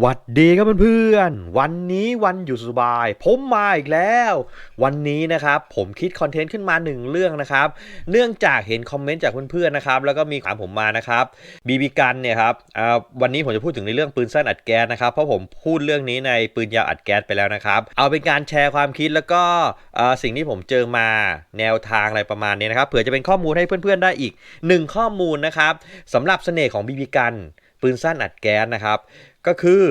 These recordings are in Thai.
หวัดดีครับเพื่อนๆ วันนี้วันหยุดสบาย ผมมาอีกแล้ว วันนี้นะครับผมคิดคอนเทนต์ขึ้นมาหนึ่งเรื่องนะครับ เนื่องจากเห็นคอมเมนต์จากเพื่อนๆนะครับ แล้วก็มีถามผมมานะครับบีบีกันเนี่ยครับอ่าวันนี้ผมจะพูดถึงในเรื่องปืนสั้นอัดแก๊สนะครับ เพราะผมพูดเรื่องนี้ในปืนยาวอัดแก๊สไปแล้วนะครับ เอาเป็นการแชร์ความคิดแล้วก็อ่าสิ่งที่ผมเจอมาแนวทางอะไรประมาณนี้นะครับ เผื่อจะเป็นข้อมูลให้เพื่อนๆได้อีกหนึ่งข้อมูลนะครับสำหรับเสน่ห์ของบีบีกันปืนสั้นอัดแก๊สนะครับ ก็คือ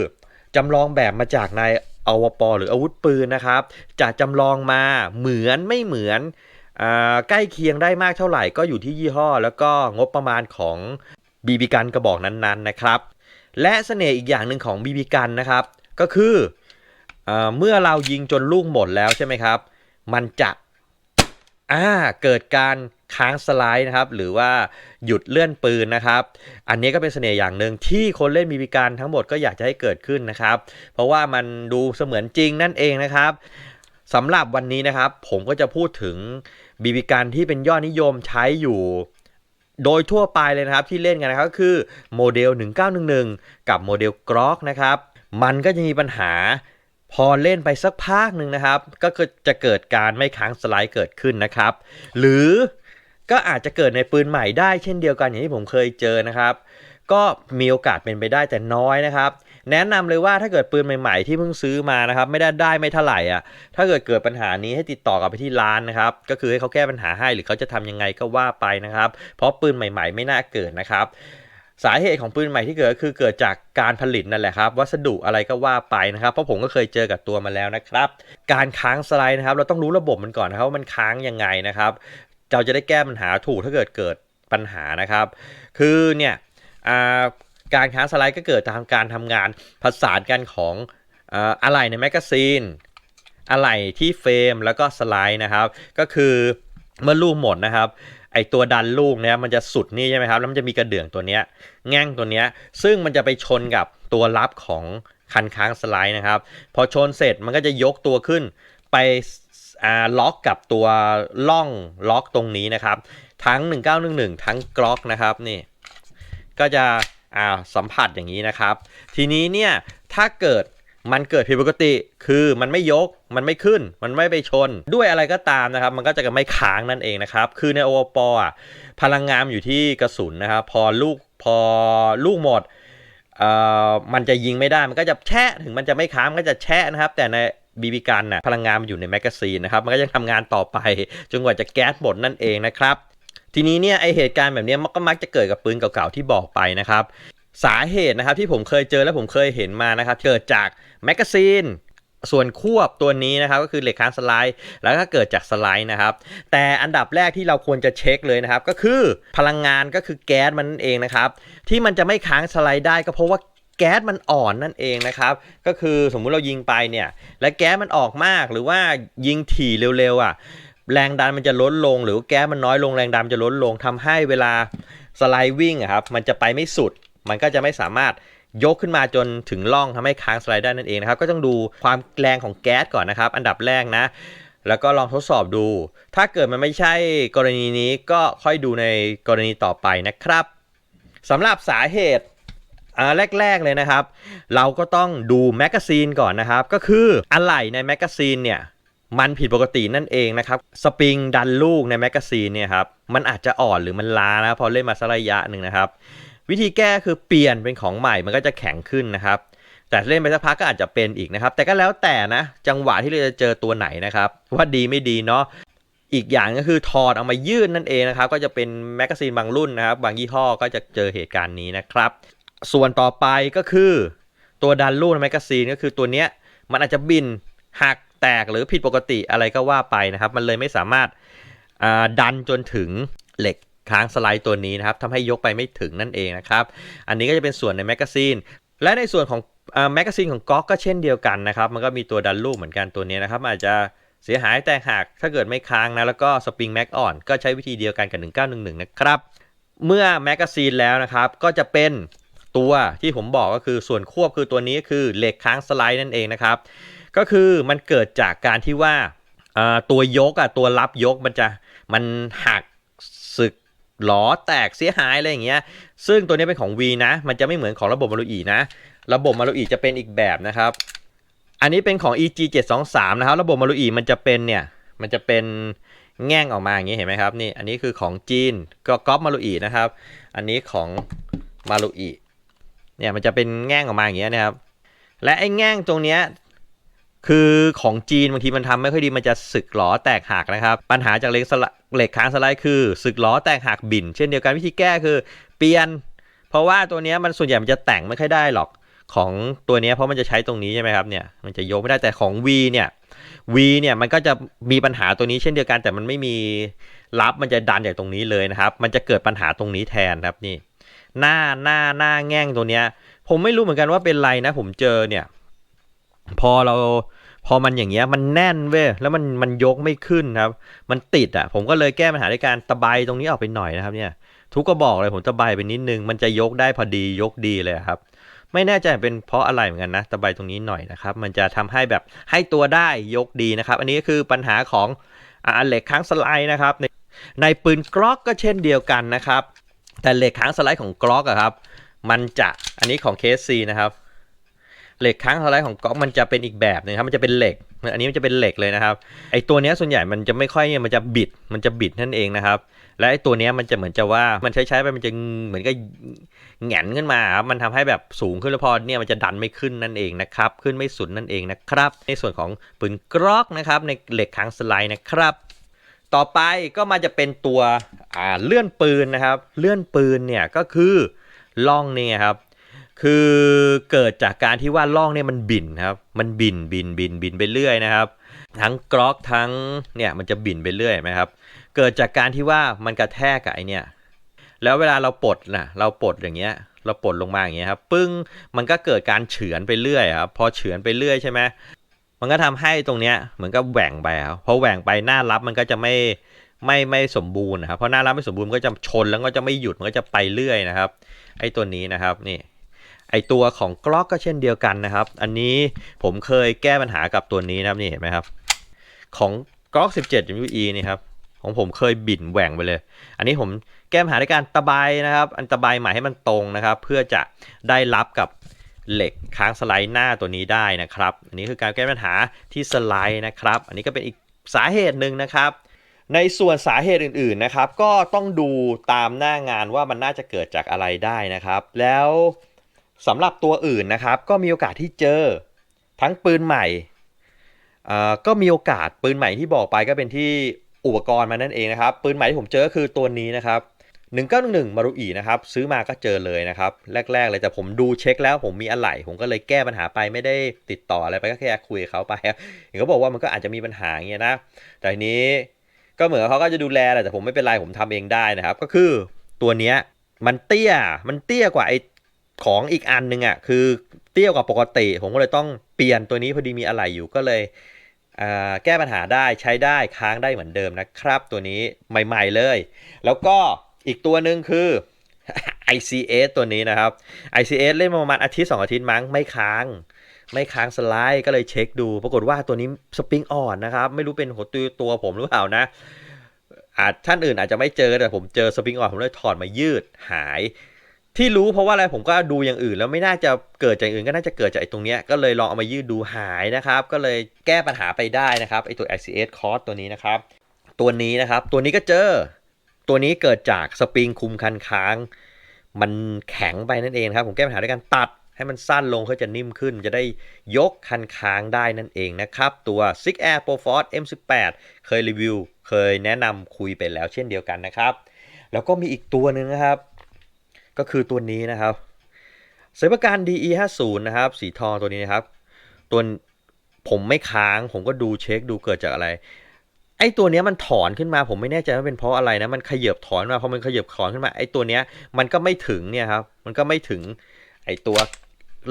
จำลองแบบมาจากนายอวปหรืออาวุธปืนนะครับ จะจำลองมาเหมือนไม่เหมือนอใกล้เคียงได้มากเท่าไหร่ก็อยู่ที่ยี่ห้อ แล้วก็งบประมาณของบีบีกันกระบอกนั้นๆนะครับ และเสน่ห์อีกอย่างหนึ่งของบีบีกันนะครับ ก็คืออเมื่อเรายิงจนลูกหมดแล้วใช่ไหมครับ มันจะอ่าเกิดการ ค้างสไลด์นะครับ หรือว่าหยุดเลื่อนปืนนะครับ อันนี้ก็เป็นเสน่ห์อย่างหนึ่งที่คนเล่นบีบีกันทั้งหมดก็อยากจะให้เกิดขึ้นนะครับ เพราะว่ามันดูเสมือนจริงนั่นเองนะครับสำหรับวันนี้นะครับ ผมก็จะพูดถึงบีบีกันที่เป็นยอดนิยมใช้อยู่โดยทั่วไปเลยนะครับที่เล่นกันนะครับก็คือโมเดล 1911 กับโมเดลกรอกนะครับ มันก็จะมีปัญหาพอเล่นไปสักพักหนึ่งนะครับ ก็คือจะเกิดการไม่ค้างสไลด์เกิดขึ้นนะครับ หรือ ก็อาจจะเกิดในปืนใหม่ได้เช่นเดียวกันอย่างที่ผมเคยเจอนะครับ ก็มีโอกาสเป็นไปได้แต่น้อยนะครับแนะนำเลยว่าถ้าเกิดปืนใหม่ๆที่เพิ่งซื้อมานะครับ ไม่ได้ได้ไม่เท่าไหร่อะถ้าเกิดเกิดปัญหานี้ให้ติดต่อกลับไปที่ร้านนะครับ ก็คือให้เขาแก้ปัญหาให้หรือเขาจะทำยังไงก็ว่าไปนะครับ เพราะปืนใหม่ ๆ ไม่น่าเกิดนะครับ สาเหตุของปืนใหม่ที่เกิดคือเกิดจากการผลิตนั่นแหละครับ วัสดุอะไรก็ว่าไปนะครับ เพราะผมก็เคยเจอกับตัวมาแล้วนะครับ การค้างสไลด์นะครับ เราต้องรู้ระบบมันก่อนนะครับว่ามันค้างยังไงนะครับ เราจะได้แก้ปัญหาถูกถ้าเกิดเกิดปัญหานะครับ คือเนี่ยการค้างสไลด์ก็เกิดจากการทำงานผสานกันของอ่าอะไหล่ในแมกกาซีนอะไหล่ที่เฟรมแล้วก็สไลด์นะครับ ก็คือเมื่อลูกหมดนะครับไอตัวดันลูกเนี่ยมันจะสุดนี่ใช่ไหมครับแล้วมันจะมีกระเดื่องตัวเนี้ยแง่งตัวเนี้ยซึ่งมันจะไปชนกับตัวรับของคันค้างสไลด์นะครับ พอชนเสร็จมันก็จะยกตัวขึ้นไป อ่าล็อกกับตัวล่องล็อกตรงนี้นะครับ ทั้ง 1911 ทั้งกล็อกนะครับนี่ก็จะอ่าสัมผัสอย่างนี้นะครับ ทีนี้เนี่ยถ้าเกิดมันเกิดผิดปกติคือมันไม่ยกมันไม่ขึ้น มันไม่ไปชน ด้วยอะไรก็ตามนะครับ มันก็จะไม่ค้างนั่นเองนะครับ คือในโอปอะพลังงานอยู่ที่กระสุนนะครับ พอลูกพอลูกหมดเอ่อมันจะยิงไม่ได้มันก็จะแช่ถึงมันจะไม่ค้างมันก็จะแช่นะครับ แต่ใน บีบีกันน่ะพลังงานมันอยู่ในแมกกาซีนนะครับมันก็ยังทำงานต่อไปจนกว่าจะแก๊สหมดนั่นเองนะครับทีนี้เนี่ยไอเหตุการณ์แบบเนี้ยมันก็มักจะเกิดกับปืนเก่าๆที่บอกไปนะครับสาเหตุนะครับที่ผมเคยเจอและผมเคยเห็นมานะครับเกิดจากแมกกาซีนส่วนควบตัวนี้นะครับก็คือเหล็กค้างสไลด์แล้วก็เกิดจากสไลด์นะครับ แต่อันดับแรกที่เราควรจะเช็คเลยนะครับ ก็คือพลังงานก็คือแก๊สมันนั่นเองนะครับ ที่มันจะไม่ค้างสไลด์ได้ก็เพราะว่า แก๊สมันอ่อนนั่นเองนะครับ ก็คือสมมุติเรายิงไปเนี่ย และแก๊สมันออกมากหรือว่ายิงถี่เร็วๆอะแรงดันมันจะลดลง หรือแก๊สมันน้อยลงแรงดันมันจะลดลงทำให้เวลาสไลด์วิ่งครับมันจะไปไม่สุด มันก็จะไม่สามารถยกขึ้นมาจนถึงร่องทำให้ค้างสไลด์ได้นั่นเองนะครับ ก็ต้องดูความแรงของแก๊สก่อนนะครับ อันดับแรกนะ แล้วก็ลองทดสอบดู ถ้าเกิดมันไม่ใช่กรณีนี้ก็ค่อยดูในกรณีต่อไปนะครับสำหรับสาเหตุ แรกๆเลยนะครับ เราก็ต้องดูแมกกาซีนก่อนนะครับ ก็คืออะไหล่ในแมกกาซีนเนี่ยมันผิดปกตินั่นเองนะครับสปริงดันลูกในแมกกาซีนเนี่ยครับมันอาจจะอ่อนหรือมันล้านะพอเล่นมาสักระยะหนึ่งนะครับ วิธีแก้คือเปลี่ยนเป็นของใหม่มันก็จะแข็งขึ้นนะครับ แต่เล่นไปสักพักก็อาจจะเป็นอีกนะครับ แต่ก็แล้วแต่นะจังหวะที่เราจะเจอตัวไหนนะครับว่าดีไม่ดีเนาะอีกอย่างก็คือถอดเอามายืดนั่นเองนะครับ ก็จะเป็นแมกกาซีนบางรุ่นนะครับ บางยี่ห้อก็จะเจอเหตุการณ์นี้นะครับ ส่วนต่อไปก็คือตัวดันลูกในแมกกาซีนก็คือตัวเนี้ยมันอาจจะบินหักแตกหรือผิดปกติอะไรก็ว่าไปนะครับ มันเลยไม่สามารถดันจนถึงเหล็กค้างสไลด์ตัวนี้นะครับทำให้ยกไปไม่ถึงนั่นเองนะครับ อันนี้ก็จะเป็นส่วนในแมกกาซีนและในส่วนของแมกกาซีนของก๊อกก็เช่นเดียวกันนะครับ มันก็มีตัวดันลูกเหมือนกันตัวนี้นะครับ อาจจะเสียหายแตกหักถ้าเกิดไม่ค้างนะ แล้วก็สปริงแม็กอ่อนก็ใช้วิธีเดียวกันกับ 1911 นะครับ เมื่อแมกกาซีนแล้วนะครับ ก็จะเป็น ตัวที่ผมบอกก็คือส่วนควบคือตัวนี้คือเหล็กค้างสไลด์นั่นเองนะครับ ก็คือมันเกิดจากการที่ว่าตัวยกอะตัวรับยกมันจะมันหักสึกหลอแตกเสียหายอะไรอย่างเงี้ย ซึ่งตัวนี้เป็นของ V นะ มันจะไม่เหมือนของระบบมารุอีนะ ระบบมารุอีจะเป็นอีกแบบนะครับ อันนี้เป็นของ EG 723นะครับ ระบบมารุอีมันจะเป็นเนี่ย มันจะเป็นแง่งออกมาอย่างนี้เห็นไหมครับ นี่ อันนี้คือของจีนก็ก๊อปมารุอีนะครับ อันนี้ของมารุอี เนี่ยมันจะเป็นแง่งออกมาอย่างเงี้ยนะครับ และไอ้แง่งตรงเนี้ยคือของจีนบางทีมันทำไม่ค่อยดีมันจะสึกหลอแตกหักนะครับ ปัญหาจากเหล็กสไลเหล็กค้างสไลด์คือสึกหลอแตกหักบิ่น เช่นเดียวกันวิธีแก้คือเปลี่ยน เพราะว่าตัวเนี้ยมันส่วนใหญ่มันจะแต่งไม่ค่อยได้หรอกของตัวเนี้ยเพราะมันจะใช้ตรงนี้ใช่ไหมครับเนี่ยมันจะยกไม่ได้แต่ของ V เนี่ย V เนี่ยมันก็จะมีปัญหาตัวนี้เช่นเดียวกันแต่มันไม่มีรับมันจะดันจากตรงนี้เลยนะครับ มันจะเกิดปัญหาตรงนี้แทนครับนี่ หน้าหน้าหน้าแง่งตัวเนี้ย ผมไม่รู้เหมือนกันว่าเป็นไรนะ ผมเจอเนี่ย พอเราพอมันอย่างเงี้ยมันแน่นเว้ยแล้วมันมันยกไม่ขึ้นครับ มันติดอะ ผมก็เลยแก้ปัญหาด้วยการตะไบตรงนี้ออกไปหน่อยนะครับ เนี่ย ทุกก็บอกเลยผมตะไบไปนิดนึง มันจะยกได้พอดียกดีเลยครับ ไม่แน่ใจเป็นเพราะอะไรเหมือนกันนะตะไบตรงนี้หน่อยนะครับ มันจะทำให้แบบให้ตัวได้ยกดีนะครับ อันนี้ก็คือปัญหาของอ่าเหล็กค้างสไลด์นะครับในในปืนกลอกก็เช่นเดียวกันนะครับ แต่เหล็กค้างสไลด์ของกล็อกอะครับ มันจะอันนี้ของ KSC นะครับเหล็กค้างสไลด์ของก๊อกมันจะเป็นอีกแบบนึงครับมันจะเป็นเหล็ก อันนี้มันจะเป็นเหล็กเลยนะครับไอตัวเนี้ยส่วนใหญ่มันจะไม่ค่อยเนี่ยมันจะบิดมันจะบิดนั่นเองนะครับ และไอตัวเนี้ยมันจะเหมือนจะว่ามันใช้ใช้ไปมันจะเหมือนกับแหงนขึ้นมาครับมันทำให้แบบสูงขึ้นแล้วพอเนี่ยมันจะดันไม่ขึ้นนั่นเองนะครับขึ้นไม่สุดนั่นเองนะครับ ในส่วนของปืนกรอกนะครับในเหล็กค้างสไลด์นะครับ ต่อไปก็มาจะเป็นตัวเลื่อนปืนนะครับ เลื่อนปืนเนี่ยก็คือล่องเนี่ยครับ คือเกิดจากการที่ว่าล่องเนี่ยมันบินครับ มันบินบินบินบินไปเรื่อยนะครับ ทั้งกรอกทั้งเนี่ยมันจะบินไปเรื่อยไหมครับ เกิดจากการที่ว่ามันกระแทกกับไอเนี่ย แล้วเวลาเราปลดนะเราปลดอย่างเงี้ย เราปลดลงมาอย่างเงี้ยครับ ปึ้ง มันก็เกิดการเฉือนไปเรื่อยครับ พอเฉือนไปเรื่อยใช่ไหม มันก็ทำให้ตรงเนี้ยเหมือนกับแหว่งไปครับพอแหว่งไปหน้ารับมันก็จะไม่ไม่ไม่สมบูรณ์นะครับเพราะหน้ารับไม่สมบูรณ์ก็จะชนแล้วก็จะไม่หยุดมันก็จะไปเรื่อยนะครับ ไอ้ตัวนี้นะครับนี่ไอตัวของกล็อกก็เช่นเดียวกันนะครับ อันนี้ผมเคยแก้ปัญหากับตัวนี้นะครับนี่เห็นไหมครับ ของกล็อก 17 UE นี่ครับของผมเคยบินแหว่งไปเลย อันนี้ผมแก้ปัญหาด้วยการตะไบนะครับ อันตะไบใหม่ให้มันตรงนะครับ เพื่อจะได้รับกับ เหล็กค้างสไลด์หน้าตัวนี้ได้นะครับ อันนี้คือการแก้ปัญหาที่สไลด์นะครับ อันนี้ก็เป็นอีกสาเหตุหนึ่งนะครับ ในส่วนสาเหตุอื่นๆนะครับ ก็ต้องดูตามหน้างานว่ามันน่าจะเกิดจากอะไรได้นะครับ แล้วสำหรับตัวอื่นนะครับ ก็มีโอกาสที่เจอทั้งปืนใหม่ก็มีโอกาสปืนใหม่ที่บอกไปก็เป็นที่อุปกรณ์มานั่นเองนะครับ ปืนใหม่ที่ผมเจอก็คือตัวนี้นะครับ 1911มารุอีนะครับซื้อมาก็เจอเลยนะครับ แรก ๆ เลยแต่ผมดูเช็คแล้วผมมีอะไหล่ผมก็เลยแก้ปัญหาไปไม่ได้ติดต่ออะไรไปก็แค่คุยเขาไปเห็นเขาบอกว่ามันก็อาจจะมีปัญหาเงี้ยนะ แต่ทีนี้ก็เหมือนเขาก็จะดูแลแหละแต่ผมไม่เป็นไรผมทำเองได้นะครับ ก็คือตัวเนี้ยมันเตี้ยมันเตี้ยกว่าไอของอีกอันหนึงอะคือเตี้ยกว่าปกติ ผมก็เลยต้องเปลี่ยนตัวนี้พอดีมีอะไหล่อยู่ก็เลยแก้ปัญหาได้ใช้ได้ค้างได้เหมือนเดิมนะครับ ตัวนี้ใหม่ ๆเลย แล้วก็ อีกตัวหนึ่งคือ ICS ตัวนี้นะครับ ICS เล่นมาประมาณอาทิตย์สองอาทิตย์มั้งไม่ค้าง ไม่ค้างสไลด์ก็เลยเช็คดู ปรากฏว่าตัวนี้สปริงอ่อนนะครับ ไม่รู้เป็นหัวตัวตัวผมหรือเปล่านะ อาจท่านอื่นอาจจะไม่เจอแต่ผมเจอสปริงอ่อนผมเลยถอดมายืดหาย ที่รู้เพราะว่าอะไรผมก็ดูอย่างอื่น แล้วไม่น่าจะเกิดจากอื่นก็น่าจะเกิดจากไอ้ตรงเนี้ยก็เลยลองเอามายืดดูหายนะครับ ก็เลยแก้ปัญหาไปได้นะครับไอ้ตัว ICS c o s ตัวนี้นะครับ ตัวนี้นะครับตัวนี้ก็เจอ ตัวนี้เกิดจากสปริงคุมคันค้าง มันแข็งไปนั่นเองครับ ผมแก้ปัญหาด้วยการตัดให้มันสั้นลงเพื่อจะนิ่มขึ้น จะได้ยกคันค้างได้นั่นเองนะครับ ตัว Six Air Pro Force M18 เคยรีวิว เคยแนะนำคุยไปแล้วเช่นเดียวกันนะครับ แล้วก็มีอีกตัวหนึ่งนะครับ ก็คือตัวนี้นะครับสายประกัน DE50 นะครับ สีทองตัวนี้นะครับ ตัวผมไม่ค้างผมก็ดูเช็คดูเกิดจากอะไร ไอ้ตัวเนี้ยมันถอนขึ้นมาผมไม่แน่ใจว่าเป็นเพราะอะไรนะมันขยบถอนมาพอมันขยบถอนขึ้นมาไอ้ตัวเนี้ยมันก็ไม่ถึงเนี่ยครับมันก็ไม่ถึงไอ้ตัว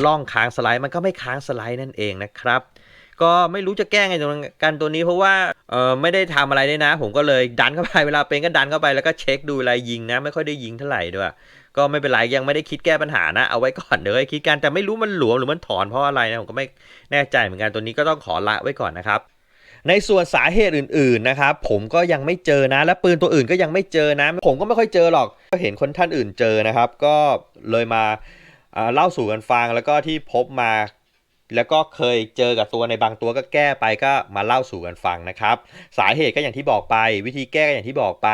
ล่องค้างสไลด์มันก็ไม่ค้างสไลด์นั่นเองนะครับ ก็ไม่รู้จะแก้ไงตรงกันตัวนี้เพราะว่าเออไม่ได้ทำอะไรด้วยนะ ผมก็เลยดันเข้าไปเวลาเป็นก็ดันเข้าไปแล้วก็เช็คดูเวลายิงนะ ไม่ค่อยได้ยิงเท่าไหร่ด้วยก็ไม่เป็นไรยังไม่ได้คิดแก้ปัญหานะ เอาไว้ก่อนเดี๋ยวคิดกันแต่ไม่รู้มันหลวมหรือมันถอนเพราะอะไรนะผมก็ไม่แน่ใจเหมือนกันตัวนี้ก็ต้องขอละไว้ก่อนนะครับ ในส่วนสาเหตุอื่นๆนะครับผมก็ยังไม่เจอนะ และปืนตัวอื่นก็ยังไม่เจอนะ ผมก็ไม่ค่อยเจอหรอก ก็เห็นคนท่านอื่นเจอนะครับ ก็เลยมาเล่าสู่กันฟังแล้วก็ที่พบมา แล้วก็เคยเจอกับตัวในบางตัวก็แก้ไปก็มาเล่าสู่กันฟังนะครับ สาเหตุก็อย่างที่บอกไป วิธีแก้ก็อย่างที่บอกไป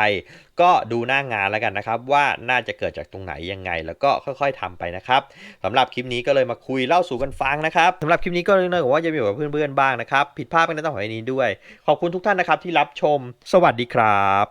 ก็ดูหน้างานแล้วกันนะครับ ว่าน่าจะเกิดจากตรงไหนยังไง แล้วก็ค่อยๆทำไปนะครับสำหรับคลิปนี้ก็เลยมาคุยเล่าสู่กันฟังนะครับสำหรับคลิปนี้ก็เนื่องจากว่าจะมีกับเพื่อนๆบ้างนะครับผิดพลาดไปในต้องขอให้นี้ด้วย ขอบคุณทุกท่านนะครับที่รับชม สวัสดีครับ